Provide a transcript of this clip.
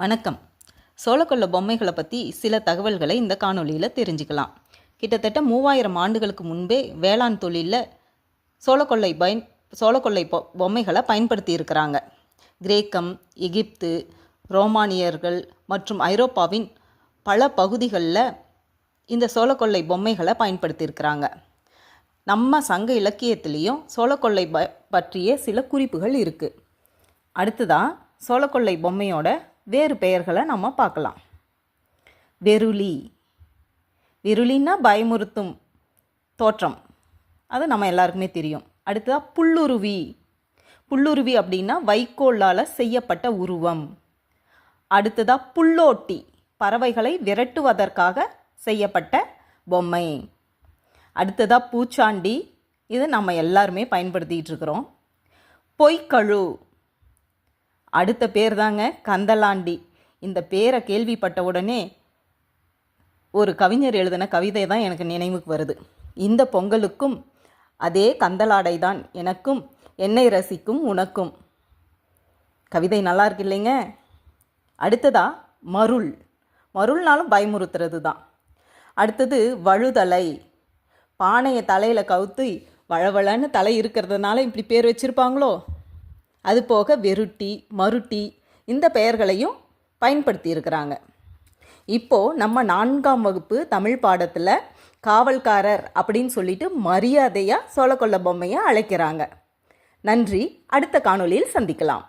வணக்கம். சோளக்கொல்ல பொம்மைகளை பற்றி சில தகவல்களை இந்த காணொளியில் தெரிஞ்சுக்கலாம். கிட்டத்தட்ட மூவாயிரம் ஆண்டுகளுக்கு முன்பே வேளாண் தொழிலில் சோழக்கொள்ளை பயன் சோழக்கொள்ளை பொ பொம்மைகளை பயன்படுத்தி இருக்கிறாங்க. கிரேக்கம் எகிப்து ரோமானியர்கள் மற்றும் ஐரோப்பாவின் பல பகுதிகளில் இந்த சோழக்கொள்ளை பொம்மைகளை பயன்படுத்தியிருக்கிறாங்க நம்ம சங்க இலக்கியத்திலையும் சோழக்கொள்ளை ப பற்றிய சில குறிப்புகள் இருக்குது அடுத்ததாக சோழக்கொள்ளை பொம்மையோட வேறு பெயர்களை நம்ம பார்க்கலாம். வெருளி. வெருளின்னா பயமுறுத்தும் தோற்றம். அது நம்ம எல்லாருக்குமே தெரியும். அடுத்ததாக புல்லுருவி. புல்லுருவி அப்படின்னா வைக்கோலால் செய்யப்பட்ட உருவம். அடுத்ததாக புல்லோட்டி. பறவைகளை விரட்டுவதற்காக செய்யப்பட்ட பொம்மை. அடுத்ததாக பூச்சாண்டி. இது நம்ம எல்லாருமே பயன்படுத்திகிட்டு இருக்கிறோம். பொய்க்கழு. அடுத்த பேர் தாங்க கந்தலாண்டி. இந்த பேரை கேள்விப்பட்ட உடனே ஒரு கவிஞர் எழுதின கவிதை தான் எனக்கு நினைவுக்கு வருது. இந்த பொங்கலுக்கும் அதே கந்தலாடை தான் எனக்கும் என்னை ரசிக்கும் உனக்கும். கவிதை நல்லா இருக்கு இல்லைங்க? அடுத்ததா மருள். மருள்னாலும் பயமுறுத்துறது தான். அடுத்தது வழுதலை. பானையை தலையில் கவுத்து வழவழன்னு தலை இருக்கிறதுனால இப்படி பேர் வச்சுருப்பாங்களோ? அதுபோக வெருட்டி மருட்டி இந்த பெயர்களையும் பயன்படுத்தியிருக்கிறாங்க. இப்போது நம்ம நான்காம் வகுப்பு தமிழ் பாடத்தில் காவல்காரர் அப்படின்னு சொல்லிட்டு மரியாதையாக சோளக்கொல்ல பொம்மையை அழைக்கிறாங்க. நன்றி. அடுத்த காணொலியில் சந்திக்கலாம்.